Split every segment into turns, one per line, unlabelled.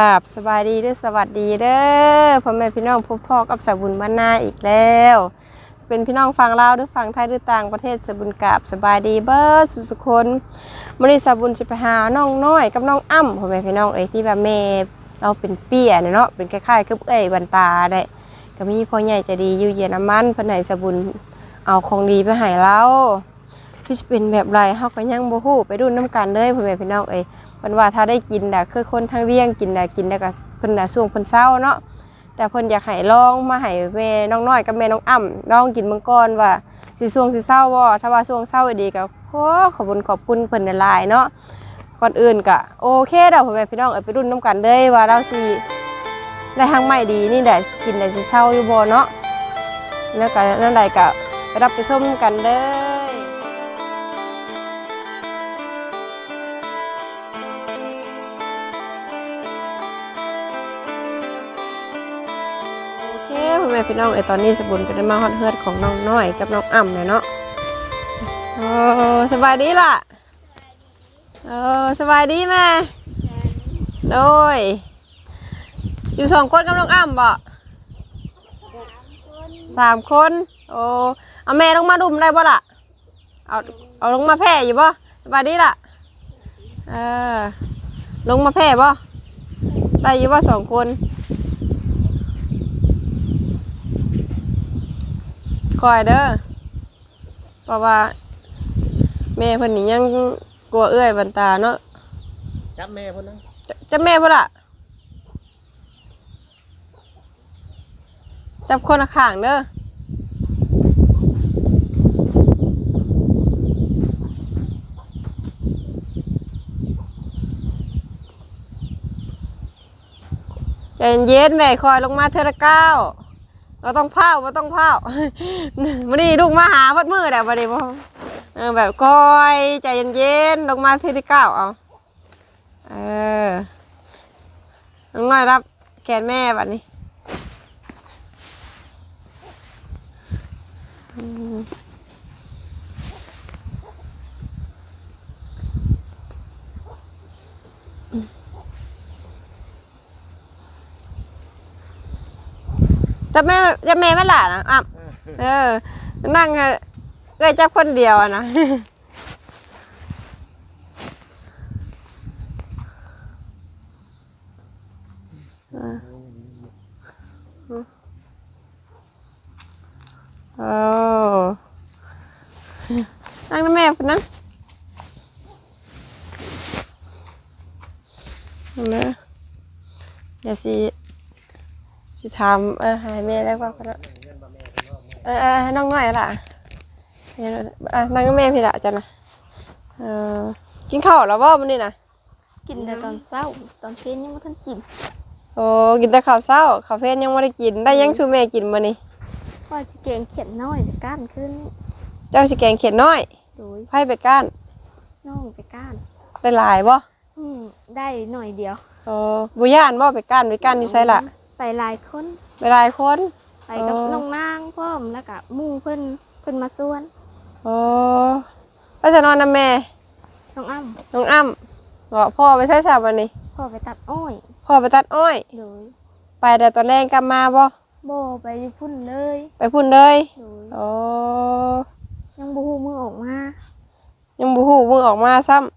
ครับสบายดีด้อสวัสดีเด้อพ่อแม่พี่น้องพบพ่อกับสาบุญบ้านนาอีกแล้ว จะเป็นพี่น้องฟังลาวหรือฟังไทยหรือต่างประเทศสาบุญกับสบายดีเบิร์ดสุสุคนมื้อนี้สาบุญสิไปหาน้องน้อยกับน้องอ้ำพ่อแม่พี่น้องเอ้ยที่แบบแม่เราเป็นเปี้ยเนเนาะเป็นคล้ายๆกับเอ้ยบันตาได้ก็มีพ่อใหญ่ใจะดีอยู่เยอรมันเพิ่นให้สาบุญเอาของดีไปให้เราที่จะเป็นแบบไรเฮาก็ยังบ่ฮู้ไปดูน้ำกันเลยพ่อแม่พี่น้องเอ้ย พิ่นว่าถ้าได้กินน่ะคือคนทางเวียงกินน่ะกินแล้วก็เพิ่นน่ะช่วงเพิ่นเศร้าเนาะแต่เพิ่นอยากให้ลองมาให้แม่น้องน้อยกับแม่น้องอ้ำลองกินเบิ่งก่อนว่าสิช่วงสิเศร้าบ่ถ้าว่าช่วงเศร้าดีก็ขอขอบคุณขอบคุณเพิ่นหลายเนาะก่อนอื่นก็โอเคเด้อพ่อแม่พี่น้องเอ้ไปรุ่นน้ำกันเลยว่าเราสิได้ทางใหม่ดีนี่แหละกินได้สิเศร้าอยู่บ่เนาะแล้วก็นั่นใดก็ไปรับไปส้มกันเด้อ แม่พี่น้องเอตอนนี้สบุญก็ได้มาฮอดเฮือดของน้องน้อยกับน้องอ่ำเลยเนาะโอ้สบายดีล่ะเออสบายดีแม่โดยอยู่สองคนกับน้องอ่ำบ่สามคนโอ้เอาแม่ลงมาดุมได้บ่ล่ะเอาเอาลงมาแพ่อยู่บ่สบายดีล่ะเออลงมาแพ่บ่ได้อยู่บ่สองคน คอยเด้อเพราะว่าแม่เพิ่นนี่ยังกลัวเอื้อยบันตาเนาะ
จับแม่พุ่นนะ
จะจะแม่บ่ล่ะจับคนละข้างเด้อใจเย็นๆแม่คอยลงมาเทอละก้าว เราต้องเผาเราต้องเผาวันนี้ลูกมาหาวัดมือแหละวันนี้พ่อแบบคอยใจเย็นๆลงมาที่ที่เก้าเอาเออน้องน้อยรับแกนแม่บัดนี้ จับแม่จับแม่ไม่หล่ะนะอะเออ นั่งอะเอ้ยจับคนเดียวอะนะโอ้นั่งนะแม่พุ่นนะเอานะอย่าสิ สิถามเออให้แม่ได้ป่ะกันนะเออเออให้น้องหน่อยล่ะเดี๋ยวอะนั่งกับแม่พี่ละจ้ะนะเออกินข้าวแล้วบ่มื้อนี้นะ
กินแต่ตอนเช้าตอนเช้ายังไม่ทันกิน
โอ้กินแต่ข้าวเช้าข้าวเพลนยังไม่ได้กิน ได้ยังชูแม่กินมื้อนี้
ว่าจะเกงเขียนน้อยไปก้านขึ้น
เจ้าสิแกงเขียดน้อย
โดย
ไผไปก้าน
น้องไปก้าน
ได้หลายบ่
อืมได้หน่อยเดียว
โอ้บ่ย่านบ่ไปก้านไปก้านอยู่ไสล่ะ
ไปหลายคน
ไปหลายคน
ไปกับ
อ๋อ
น้องนางพร้อมแล้วก็หมู่เพิ่นเพิ่นมาส่วน
โอ้แล้วจะนอนนำแม่
น้องอ้ำ
น้องอ้ำบอกพ่อไปใช้สาวันนี้
พ่อไปตัดอ้อย
พ่อไปตัดอ้อย
โดย
ไปแต่ตอนแรกกลับมาบ่
โบไปพุ่นเลย
ไปพุ่นเลย
โดย
โอ้
ยังบูฮูมือออกมา
ยังบ่ฮู้มึงออกมาซ้ำ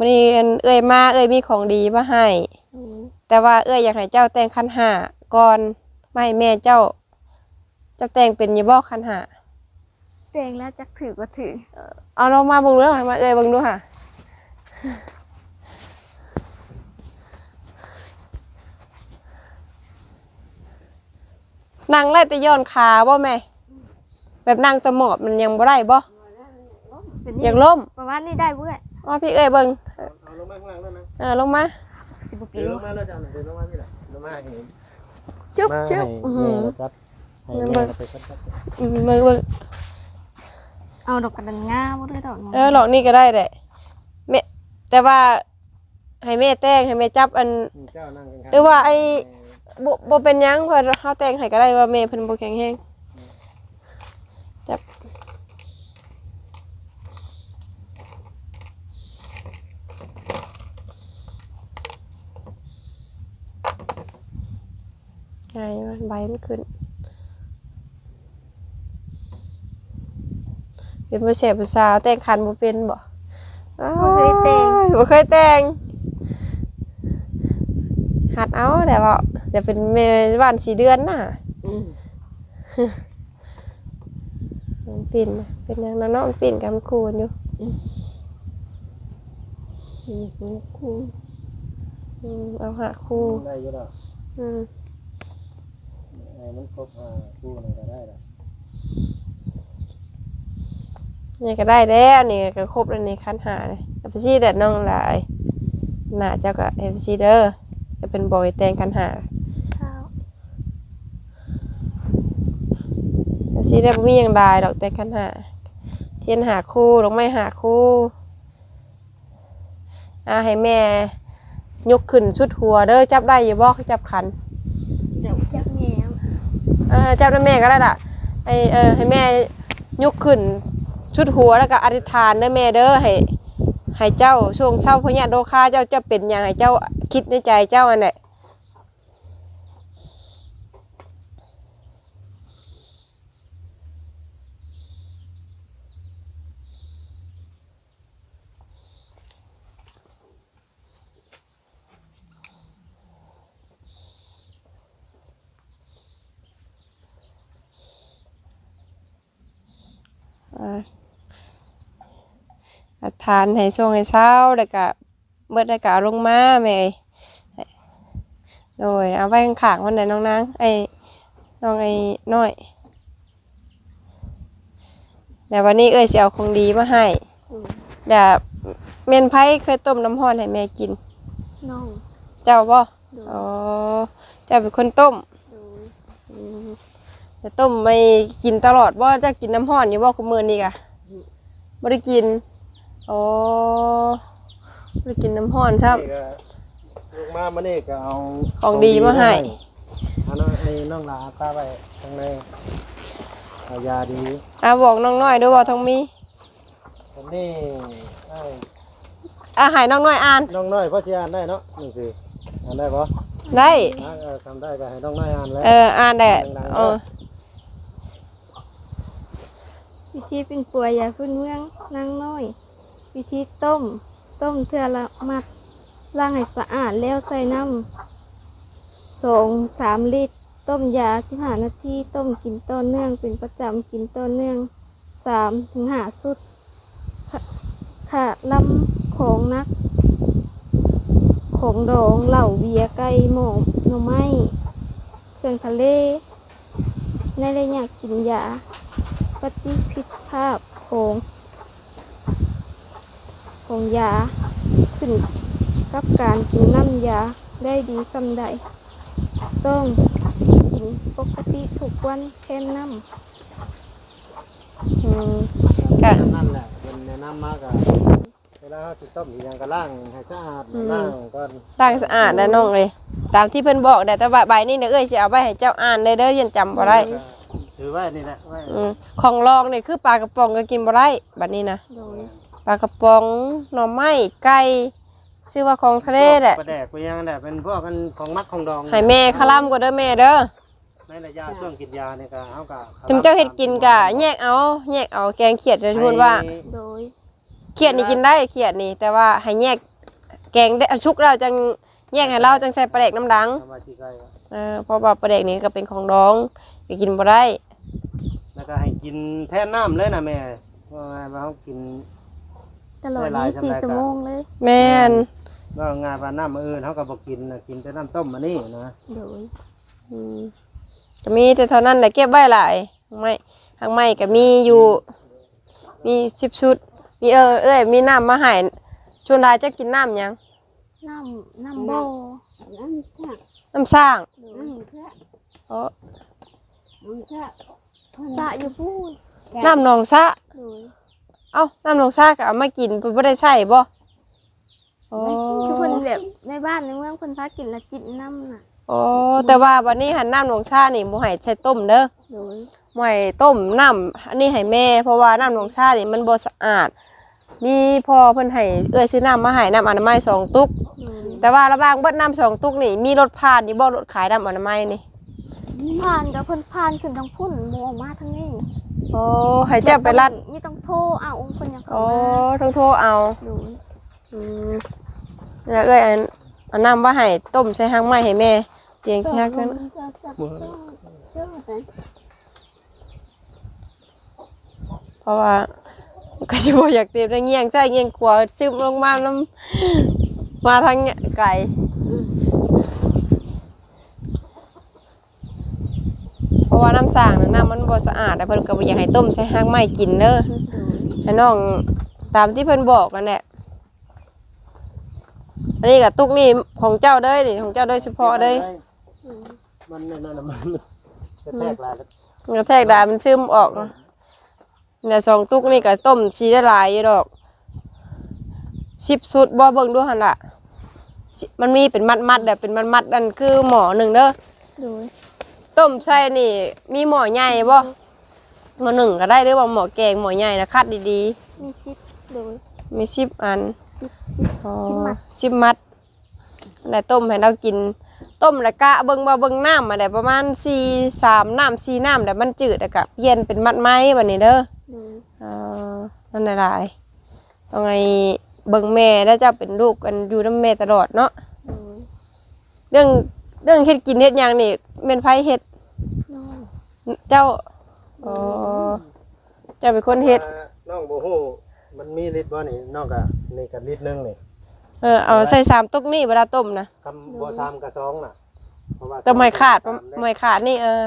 โดย
อืมวันนี้อันเอ้ยมาเอ้ยมีของดีมาให้
โดย
แต่ว่าเอ้ยอยากให้เจ้าแต่งคันหาก่อนไม่ให้แม่เจ้าเจ้าแต่งเป็นอยี่บ่คันหา
แตงแล้วจักถือก็ถือ
เอาลองมาเบิ่งดูหน่อยมาเอ้ยเบิ่งดูค่ะนั่งไล่แต่ย้อนขาบ่แม่ แบบนั่งตะหมอบมันยังบ่ได้บ่
เป็น
อยากล้ม
ประมาณนี้ได้เว้ย
ว่าพี่เอ้ยเบิ่ง
เอาลงมาข้างล่างด้วยนะ
เออลงมา
สิบกว่าปี
เดี๋ยวลงมาแล้วจ้ะเดี๋ยวลงมาพี่ละลงมาให้เห็น
จุ๊บ
มา
จุ๊บ
ให้
อื้อหื
แม่
อ
แล้วจับให้แม่เราไปจับจับ
อืมเบิ่งเบิ่ง
เอาดอกกระดันงาบ่ได้ดอกนั้น
เออหลอกนี่ก็ได้แหละแม่แต่ว่าให้แม่แต่งให้แม่จับอัน
นี่เจ้านั่งกัน
หรือว่าไอ้ บ่บ่เป็นหยังเพอเฮาแต่งให้ก็ได้ว่าแม่เพิ่นบ่แข็งแรงจับ ไงมันใบมันขึ้นเป็นผู้เสพผู้สาวแต่งคันบ่เป็นบ่
บ่เคยแต่ง
บ่เคยแต่งหัดเอาแต่ว่าเดี๋ยวเป็นเมบ้านสี่เดือนน่ะมันปิ่นน่ะเป็นหยังนั้นเนาะมันปิ่นกับมันคูนอยู่คูอืมเอาหาคู่
ได้อยู่แล้ว
อืม
ไอ้มันครบห้าคู่นี่ก็ได้แล้ว
นี่ก็ได้แล้วนี่ก็ครบแล้วนี่คันหาเลยเอฟซีเด็ดน้องหลายหน้าเจ้าก็เอฟซีเด้อจะเป็นบอยแต่งคันหา
ข้าว
เอฟซีได้บ่มีหยังได้ดอกแต่งคันหาเทียนหาคู่ดอกไม้หาคู่อ่าให้แม่ยกขึ้นสุดหัวเด้อจับได้อย่าบอกจับขัน
เดี๋ยวจักแหนม
เออจับได้แม่ก็ได้ล่ะไอเออให้แม่ยกขึ้นชุดหัวแล้วก็อธิษฐานเด้อแม่เด้อให้ให้เจ้าช่วงเศร้าพญาโดคาเจ้าจะเป็นอย่างให้เจ้าคิดในใจเจ้าอันไหน อ่าอธิษฐานให้ช่วงให้เช้าแล้วก็เบิดแล้วก็เอาลงมาแม่เอ้ยโดยเอาไว้ข้างๆวันไหนน้องนางไอ้น้องไอ้น้อยแต่วันนี้เอ้ยสิเอาของดีมาให้เดี๋ยวเมนไผเคยต้มน้ำร้อนให้แม่กิน
น้อง
เจ้าบ่
โดย
อ๋อเจ้าเป็นคนต้ม
โดย
อืม แต่ต้มไม่กินตลอดบ่จะกินน้ำร้อนอยู่บ่คุมื้อนี้กะบ่ได้กินอ๋อบ่ได้กินน้ำร้อนครับ
นี่ก็ลูกมามานี่ก็เอา
ของดีมาให้
เอาน้องไอ้น้องหลาตาไปข้างในเอายาดี
อะบอกน้องน้อยด้วยว่าท้องมี
คนนี้ไอ้
อะให้น้องน้อยอ่าน
น้องน้อยพ่อที่อ่านได้เนาะนี่สิอ่านได้ปะ
ได้
เออทำได้ก็ให้น้องน้อยอ่านแล้ว
เอออ่านได้เออ
วิธีเป็นปัวยาพื้นเมืองนางน้อย วิธีต้ม ต้มเทือละมัดล้างให้สะอาดแล้วใส่น้ำสองสามลิตร ต้มยาสิบห้านาทีต้มกินต่อเนื่องเป็นประจำกินต่อเนื่องสามถึงห้าสุดขะขาดลำของนัก ของดองเหล่าเบียไก่หมอมหน่อไม้เครื่องทะเลในระยะกินยา ปฏิพิษภาพของของยา ขึ้นกับการกินน้ำยาได้ดีสำใด ต้องกินปกติทุกวันแค่น้
อืม
ก็
ก็
นั่นแหละเป็นแนะนำมากอะเวลาเขาจะต้มอีกอย่างก็ล้างให้สะอาดล้างก่อน
ล้างสะอาดนะน้องเอ้ยตามที่เพิ่นบอกได้แต่ว่าใบนี้เนี่ยเอ้ยสิเอาไว้ให้เจ้าอ่านได้เด้อยันจำบ่ได้
ถือไว้นี่แหละไว้
อืมของรองนี่คือปลากระป๋องก็กินบ่ได้บัดนี้นะำ
โดย
ปลากระป๋องหน่อไม้ไก่ชื่อว่าของทะเลแหละ
ประแดกไปยังแหละเป็นพวกกันของมักของดอง
ให้แม่คลำก็เด้อแม่เด้อ
ในระยะช่วงกินยาเนี่ยก็เอากะ
จำเจ้าเฮ็ดกินกะแยกเอาแยกเอาแกงเขียดจะพูดว่า
โดย
เขียดนี่กินได้เขียดนี่ แต่ว่าให้แยกแกงได้ชุกแล้วจังแยกให้เราจังใส่ปลาแดกน้ำดัง
ทำมาชีใส่
เออเพราะว่าปลาแดกนี่ก็เป็นของดองก็กินบ่ได้
แล้ว ก็ให้กินแทนน้ำเลยนะแม่ว่าไงว่าเขากิน
ตลอด
ได้หลาย
24
จำได้
ชั่วโมงเลย
แม่น
ว่าไงายว่าน้ำอื่นเขาก็บอกกินนะกินแต่น้ำต้มมานี่นะ
โดย
อืมก็มีแต่เท่านั้นแหละเก็บไว้หลายทางไม้ทางไม้ก็มีอยู่ มี10ชุด มีเออเอ้ยมีน้ำมาให้ชวนดายจะกินน้ำหยัง
น้ำน้ำโบ
น้ำสร้าง
น้ำแค่
อ๋อ
สระอยู่พูด
น้ำหนองสะ
โดย
เอ้าน้ำหนองสะก็เอามากินเพิ่นบ่ได้ใช้บ่อ๋อ
ทุกคนแบบในบ้านในเมืองคนพากินแล้วกินน้ำน่ะ
อ๋อแต่ว่าวันนี้หันน้ำหนองสะนี่บ่ให้ใช้ต้มเด้อ
โดย
บ่ให้ต้มน้ำอันนี้ให้แม่ เพราะว่าน้ำหนองสะนี่มันบ่สะอาด มีพ่อเพิ่นให้เอ้ยซื้อน้ำมาให้น้ำอนามัยสองตุก
โดย
แต่ว่าระหว่างเบิดน้ำสองตุกนี่มีรถผ่านนี่บ่รถขายน้ำอนามัยนี่
ผ่านกับเพิ่นผ่านขึ้นทางพุ่นโมออกมาทางนี้
โอ้ให้เจ้าไปรัด
มีต้องโทรเอาองค์เพิ่นยังเข้า
โอ้
มา
ต้องโทรเอา
ดู
อืมแล้วเอ้ยอันเอาน้ำว่าให้ต้มใส่หางไม้ให้แม่ เตียงสิฮักกัน
จะจับต้องเจ้าไป
เพราะว่าก็สิบ่อยากเตียมได้เงียงใจเงียงกลัวซึมลงมาน้ำมาทางเนี่ยไกลเพ ราะว่าน้ำสร้างน่ะน้ำมันบ่สะอาดแต่เพิ่นก็บ่อยากให้ต้มใส่หางไม้กินเด้อให้น้องตามที่เพิ่นบอกกันแหละอันนี้กับตุกนี่ของเจ้าเด้ยนี่ของเจ้าโดยเฉพาะเด้ย
มันนั่นน่ะมันกระแทกหลายแล้ว
กระแทกดามันซึมออกเนาะเนี่ยสองตุกนี่ก็ต้มชีได้หลายอยู่ดอกสิบสุดบ่เบิ่งดูหั่นล่ะสิมันมีเป็นมัดมัดๆแบบเป็นมัดมัดๆนั่นคือหมอหนึ่งเด้อ
ดู
ต้มใส่นี่ มีหมอใหญ่บ่หมอหนึ่งก็ได้หรือว่าหมอแกงหมอใหญ่นะคัดดี
มีชิปดู
ๆมีสิบอัน
ชิปชิป
อ๋อ
สิบมัด
สิบมัดแล้วต้มให้เรากิน ต้มแล้วกะเบิ่งบ่เบิ่งน้ำมาได้ประมาณสี่สามน้ำสี่น้ำแต่มันจืดแล้วก็เปลี่ยนเป็นมัดไม้บัดนี้เด้อ
ดู
อ่านั่นหลายๆต้องไงเบิ่งแม่แล้วเจะเป็นลูกกันอยู่นํแม่ตลอดเนาะ
ดู
เรื่อง เรื่องเฮ็ดกินเฮ็ดหยังนี่แม่นไผเฮ็ด
น้อง
เจ้าอ๋อเจ้าเป็นคนเฮ็ด
น้องบ่ฮู้มันมีฤทธิ์บ่นี่น้องก็นี่ก็ฤทธิ์หนึงนี่
เออเอาใส่สามตุกนี่เวลาต้มนะ
คำบ่ซ้ำกับสองน่ะ เพราะว่า
แต่ไม่ขาด
สามเด้
ไม่ขาดนี่เออ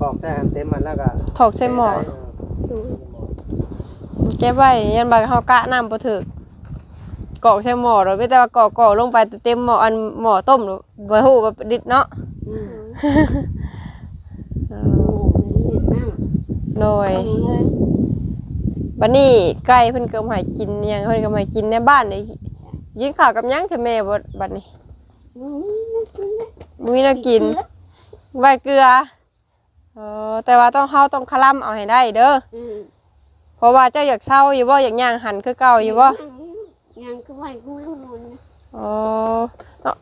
กรอกแท้หันเต็มมันแล้วก็
ถอกใส่หม้อ
ดู
เก็บไว้ยันบางเฮากะน้ำบ่ถึก กรอกใส่หม้อเราไม่แต่ว่ากรอกกรอกลงไปเต็มหม้ออันหม้อต้มหรือบ่ฮู้ว่าดิดเนาะ
อืม
เอ
โอ้
อ
ไม่ได้นั่ง
โดย
ตรงเลย
บัดนี้ไก่เพิ่นก็มาให้กินหยังเพิ่นก็มาให้กินในบ้านนี่กินข้าวกับหยังแต่แม่บ่บัดนี้
อืมน่ากินนะ
บ่มีแนวกินไว้เกลือเออแต่ว่าต้องเฮาต้องคลำเอาให้ได้เด้อ
อืม
เพราะว่าเจ้าอยากเศร้าอยู่บ่อยากย่างหันคือเก่าอยู่บ่
ยังก็ไหวกูรู้นน
อ๋อน้อง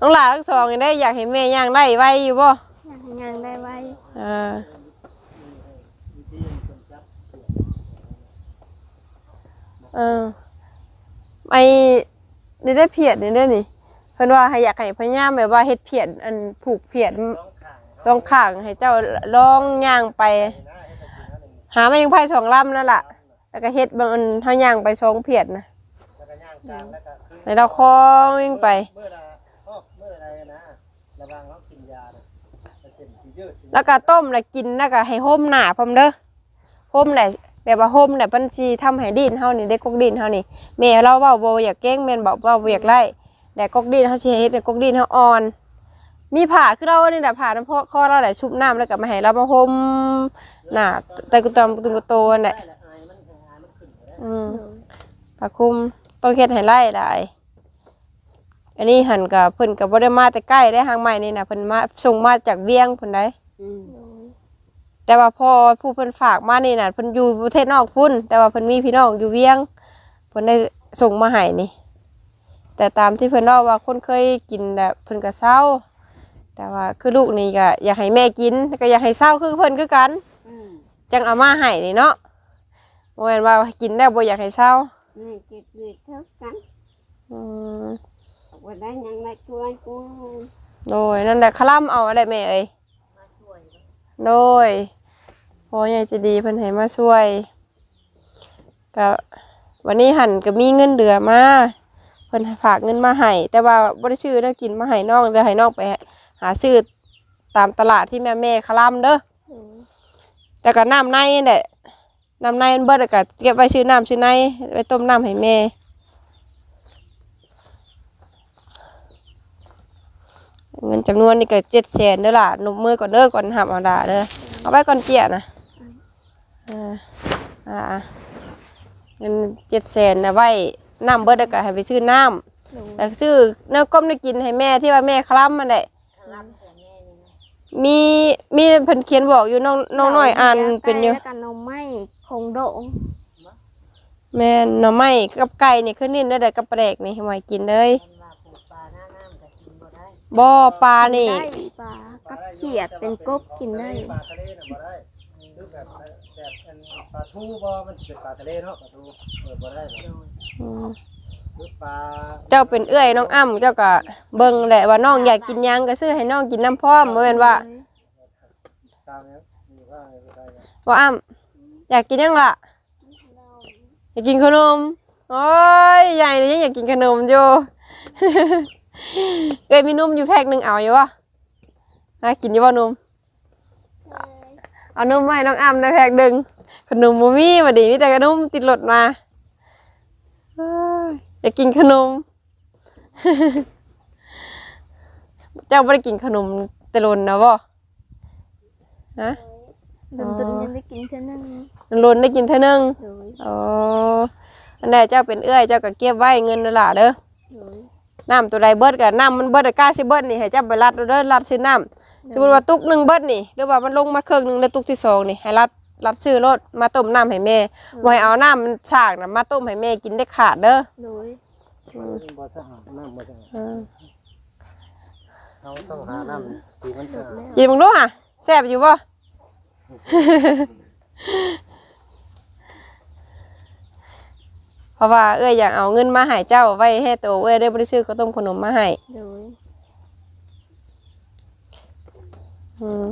น้องหลานทั้งสองนี่ได้อยากให้แม่ย่างได้ไว้อยู่บ่
ยังยังได้ไว้
อ่าเออไอได้ได้เพียดนี่เด้อนี่เพิ่นว่าให้อยากให้พญามแบบว่าเฮ็ดเพียดอันผูกเพียดลองข้างให้เจ้าลองย่างไป หามายังไผสองลำนั่นล่ะแล้วก็เฮ็ดบางอันเฮาย่างไปสองเพียดนะ
แล้ว ก็ย่างกลางแล้วก็คือ
ให้เราคองวิ่งไป
เมื่อใดออกเมื่อใดนะระวังเขากินยาน่ะมันเส้นสิยืดสิ
แล้วก็ต้มแล้วกินแล้วก็ให้ห่มหนาพร้อมเด้อห่มแหละแบบว่าห่มแหละเพิ่นสิทำให้ดินเฮานี่ได้กกดินเฮานี่แม่เราเว้าบ่อยากเก้งแม่นบอกว่าบ่อยากไล่แต่กกดินเฮาสิเฮ็ดให้กกดินเฮาอ่อน มีผ้าคือเรานี่แหละผ้าน้ำพอคอเราแหละชุบน้ำแล้วก็มาให้เรามาห่มหน้าแต่กุตอมตุงกุโตนั่นแหละอืมผ้าคลุม ต้องเฮ็ดให้ไล่ได้อันนี้หันกับเพิ่นก็บ่ได้มาแต่ใกล้ได้ทางใหม่นี่นะเพิ่นมาส่งมาจากเวียงเพิ่นได้
อืม
แต่ว่าพอผู้เพิ่นฝากมานี่น่ะเพิ่นอยู่ประเทศนอกพุ่นแต่ว่าเพิ่นมีพี่น้องอยู่เวียงเพิ่นได้ส่งมาให้นี่ แต่ตามที่เพิ่นเล่าว่าคนเคยกินแบบเพิ่นก็เศร้า แต่ว่าคือลูกนี่ก็อยากให้แม่กินแล้วก็อยากให้เศร้าคือเพิ่นคือกัน
อืม
จังเอามาให้นี่เนาะบ่แม่นว่ากินได้บ่อยากให้เศร้า
นี่เก็บเล็กเท่ากัน
อื ม
ว่าได้ยังได้ช่วยกู
โดยนั่นแหละคล่ำเอาอะไรแม่เอ้ยโดยพอใหญ่จะดีเพิ่นให้มาช่วยก็วันนี้หันก็มีเงินเดือมาเพิ่นฝากเงินมาให้แต่ว่าบ่ได้ชื่อเด้กินมาให้น้องเด้อให้น้องไป หาซื้อตามตลาดที่แม่แม่คล่ำเด้อแต่ก็น้ำในนี่แหละน้ำในมันเบิดแล้วก็เก็บไว้ซื้อน้ำซื้อในไว้ต้มน้ำให้แม่ เงินจำนวนนี่ก็เจ็ดแสนเด้อล่ะหนุบมือก่อนเด้อก่อนหับเอาดาเด้อเอาไว้ก่อนเจียนะอ่าอ่าเงินเจ็ดแสนนะไว้น้ำเบิดแล้วก็ให้ไปซื้อน้ำแล้วซื้อเนื้อก้มได้กินให้แม่ที่ว่าแม่คล้ำมันแหละมีมีเพิ่นเขียนบอกอยู่น้องน้องน้อยอ่านเป็นอยู่
แล้วกันนมไม้คงโดง
แม่นหน่อไม้กับไก่นี่คือนิ่นได้แต่กับแปลกนี่ไว้กินเลย บ่ปลานี่
ได้กับเขียดเป็นกบกินได้
ปลาทะเลน่ะบ่ได้คือแบบแบบอันปลาทูบ่มันสิเป็นปลาทะเลเนาะปลาทูเออบ่ได้หรอก
อืม
คือปลา
เจ้าเป็นเอื้อยน้องอ้ำเจ้าก็เบิ่งแหละว่าน้องอยากกินหยังก็ซื้อให้น้องกินน้ำพร้อมบ่แม่นว่า
ตามเนี้ยมีว่าอะไรก็ได้นะ
ว่าอ้ำอยากกินหยังล่ะ อยากกินขนม โอ้ยใหญ่เลยยังอยากกินขนมอยู่ เอ้ยมีนมอยู่แพ็คหนึ่งเอาอยู่วะน่ากินอยู่ว่นมเอานมมาให้น้องอ้ำในแพ็คหนึ่งขนมมูมี่มาดิมีแต่ขนมติดรถมาเอ้ยอยากกินขนม เจ้าไม่ได้กินขนมแตะลนนะบ่ฮะ
ดนตนยังได้กินเท่านั้น
ลนได้กินเท่านึง
โดย
อ๋ออันใดเจ้าเป็นเอื้อย เจ้าก็เก็บไว้เงินนั่นล่ะเด้อ
โดย
น้ำตัวใดเบิดกับน้ำมันเบิดกล้าสิเบิดนี่ให้เจ้าไปรัดเอาเด้อรัดซื้อน้ำสมมติว่าตุกหนึ่งเบิดนี่หรือว่ามันลงมาครึ่งหนึ่งในตุกที่สองนี่ให้รัดรัดซื้อรถมาต้มน้ำให้แม่บ่ให้เอาน้ำมันฉากนะมาต้มให้แม่กินได้ขาดเด้อ
โดย
มันบ่สะอาดน้ำบ่สะอาด
อืม
เราต้องหาน้ำที่มันสะอาด
กินมึงดูอะแซ่บอยู่บ่ เพราะว่าเอ้ยอยากเอาเงินมาให้เจ้าไว้ให้ตัวเอ้ยได้บ่ได้ซื้อข้าวต้มขนมมาให้
โดย
อืม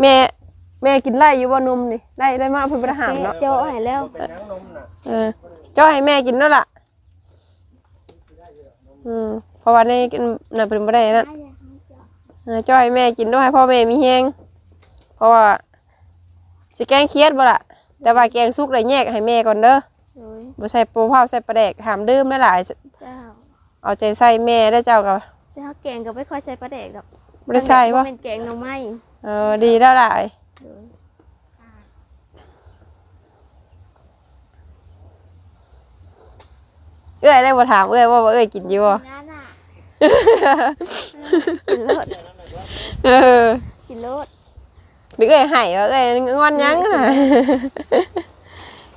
แม่แม่กินไล่อยู่บ่นมนี่ไล่ได้มากเพิ่นบ่ได้หามเนาะ
เจ้าหายแล้ว
เป็นยังนมน่ะ
เออเจ้าให้แม่กินแล้วล่ะ อืม เพราะว่าในกินน่ะเป็นบ่ได้นั่นเออเจ้าให้แม่กินด้วยให้พ่อแม่มีแฮงเพราะว่าสิแกงเครียดบ่ล่ะ แต่ว่าแกงสุกได้แยกให้แม่ก่อนเด้อ
โดย
บ่ใส่โปรเผาใส่ปลาแดกห้ามดื่มได้หลาย
เจ้า
เอาใจใส่แม่ได้อเจ้าก็
แต่เขาแกงก็ไม่ค่อยใส่ปลาแดกดอก
บ่ได้ใส่บ่
เป็นแกงหน่อไม้
เออดีแล้วหลาย
โดย
เอ้อยได้บ่ถามเอ้อยว่าว่าเอ้อยกินอยู่บ่
กินโลด
เออ
กินโลด
หรือเอ้ยให้ว่าเอ้ยงอนหยังน่ะ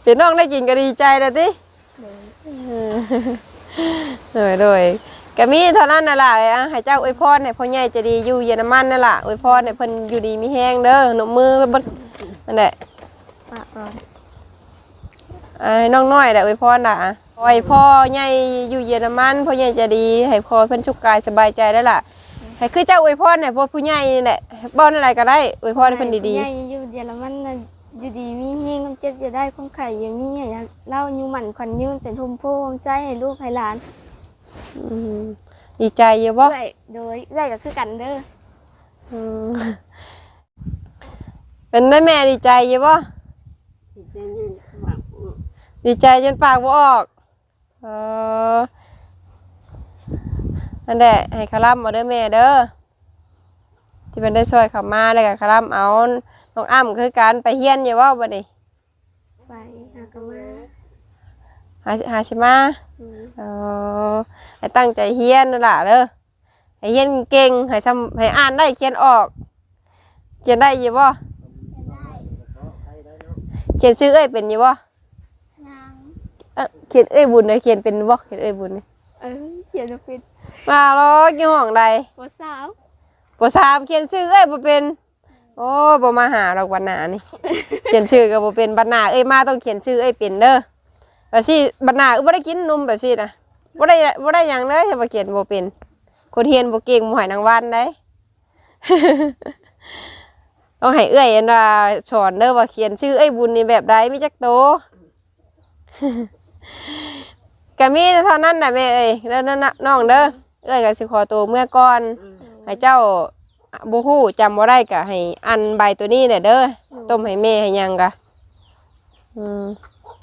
เป็นน้องได้กินก็ดีใจแล้วติ
โดย
โดยโดยก็มีเท่านั้นน่ะล่ะอะให้เจ้าอวยพรให้พ่อใหญ่ใจะดีอยู่เยอรมันนั่นล่ะอวยพรให้เพิ่นอยู่ดีมีแฮงเด้อหนมมือเบิดนั่นแหละ
ปะก่อน
อ่าให้น้องน้อยแหละอวยพรน่ะขอให้พ่อใหญ่อยู่เยอรมันพ่อใหญ่ใจะดีให้พ่อเพิ่นสุขกายสบายใจได้อล่ะให้คือเจ้าอวยพรให้พ่อผู้ใหญ่นี่แหละบ่อนอะไรก็ได้อวยพรให้เพิ่นดี
ใหญ่อยู่เยอรมันน่ะ อยู่ดีมีเฮงน้ำเจ็บจะได้ความไข่อย่างนี้อย่างเล่าอยู่หมันขวัญยืนเป็นทุ่มโพมใจให้ลูกให้หลาน
ๆอืมดีใจอยู่บ่
เอื้อยโดยเอื้อยก็คือกันเด้อ
อืมเป็นได้แม่ดีใจอยู่บ่ดีใจจนปากบ่ออกเออนั่นแหละให้คาร่ำมาเด้อแม่เด้อที่เป็นได้ช่วยเขามาแล้วก็คาร่ำเอา น้องอ้ำคือการไปเฮียนอยู่ว่าบ่นี่
ไปหากนมา
หาหาชิมา
อืม
เออให้ตั้งใจเฮียนนั่นล่ะเด้อให้เฮียนเก่งให้ทำให้อ่านได้เขียนออก เขียนได้อยู่บ่เขียนชื่อเอ้ยเป็นอยู่บ่เอ้อเขียนเอ้ยบุญเลยเขียนเป็นบ่เขียนเอ้ยบุญนี่
เออเขียนว่าเป็น
มาล้อกี่ห้องใด
หัวสาว
บ่สามเขียนชื่อเอ้ยบ่เป็นโอ้บ่มาหาดอกวันหนานี่ เขียนชื่อก็บ่เป็นบัดหน้าเอ้ยมาต้องเขียนชื่อเอ้ยเป็นเด้อแบบสิบัดหน้าเอ้ยบ่ได้กินนมแบบสินะบ่ได้บ่ได้หยังเลยถ้าเขียนบ่เป็นคนเรียนบ่เก่งบ่ให้นางวันได้ ต้องให้เอ้ยอันว่าสอนเด้อว่าเขียนชื่อเอ้ยบุญนี่แบบใดมีจักโตก็มีเท่านั้นน่ะแม่เอ้ยแล้วนั่นน่ะน้องเด้อเอ้ยก็สิขอตัวเมื่อก่อนให้เจ้า บ่ฮู้จำบ่ได้ก็ให้อันใบตัวนี้แหละเด้อต้มให้แม่ให้หยังกะอืม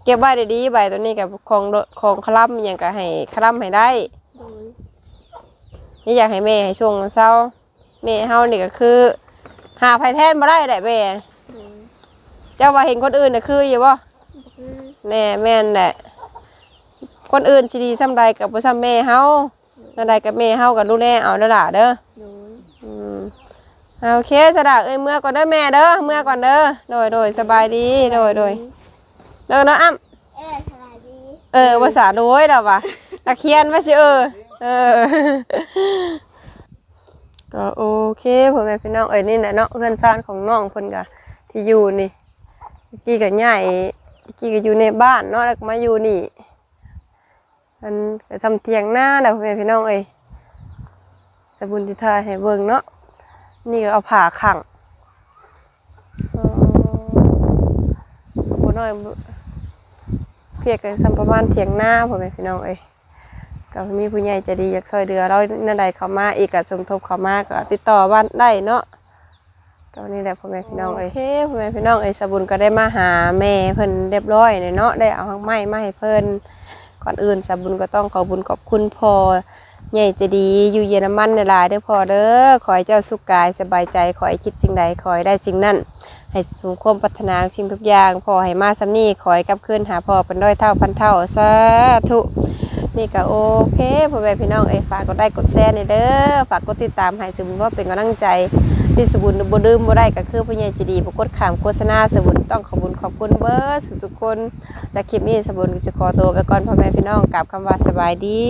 เก็บไว้ดีๆใบตัวนี้กับของโดของคลัมหยังก็ให้คลัมให้ได้
โดย
นี่อยากให้แม่ให้ช่วงเช้าแม่เฮานี่ก็คือ หาไผแทนบ่ได้แหละแม่
โดย
เจ้าว่าเห็นคนอื่นน่ะคืออยู่บ่
คือ
แน่แม่นแหละคนอื่นสิดีซ้ำใดกับบ่ซ้ำแม่เฮาอันใดกับแม่เฮาก็ดูแลเอาเด้อล่ะเด้อ
โดย
อืม เอาโอเคสะดาเอ้ยเมื่อก่อนเด้อแม่เด้อเมื่อก่อนเด้อโดยโดยสบายดีโดยโดยเด้อเนาะอ้ำ
เออสบายดี
เออภาษาโดยแล้ววะตะเคียนไว้สิเออเออก็ก็โอเคพ่อแม่พี่น้องเอ้ยนี่แหละเนาะเพื่อนซ่านของน้องเพิ่นก็ที่อยู่นี่เมื่อกี้ก็ใหญ่เมื่อกี้ก็อยู่ในบ้านเนาะแล้วก็มาอยู่นี่มันก็ทำเตียงหน้าแล้วพ่อแม่พี่น้องเอ้ยสบุญที่ทายให้เบิ่งเนาะ นี่เอาผ้าขังอ๋อโอ้น้อยเพียกกันสัมประมาณเถียงหน้าพ่อแม่พี่น้องเอ้ยก็มีผู้ใหญ่ใจะดีอยากช่วยเหลือเราในใดเขามาอีกก็สมทบเขามาก็ติดต่อบ้านได้เนาะก็นี่แหละพ่อแม่พี่น้องเอ้ยโอเคพ่อแม่พี่น้องเอ้ยสบุญก็ได้มาหาแม่เพิ่นเรียบร้อยเนาะได้เอาหางไม้มาให้เพิ่นก่อนอื่นสบุญก็ต้องขอบุญขอบคุณพอ ใหญ่จะดีอยู่เยอรมันในหลายเด้อพอเด้อขอให้เจ้าสุขกายสบายใจขอให้คิดสิ่งใดขอให้ได้สิ่งนั้นให้สมความปรารถนาสิ่งทุกอย่างพอให้มาสำนีขอให้กลับคืนหาพอเป็นร้อยเท่าพันเท่าสาธุนี่ก็โอเคพ่อแม่พี่น้องเอ้ฝากกดไลค์กดแชร์ในเด้อฝากกดติดตามให้สมบุญว่าเป็นกำลังใจที่สมบุญบ่ลืมบ่ได้ก็คือผู้ใหญ่ใจดีบ่กดขามโฆษณาสมบุญต้องขอบคุญขอบคุณเบิร์สุดทุกคนจากคลิปนี้สมบุญก็จะขอตัวไปก่อนพ่อแม่พี่น้องกลับคำว่าสบายดี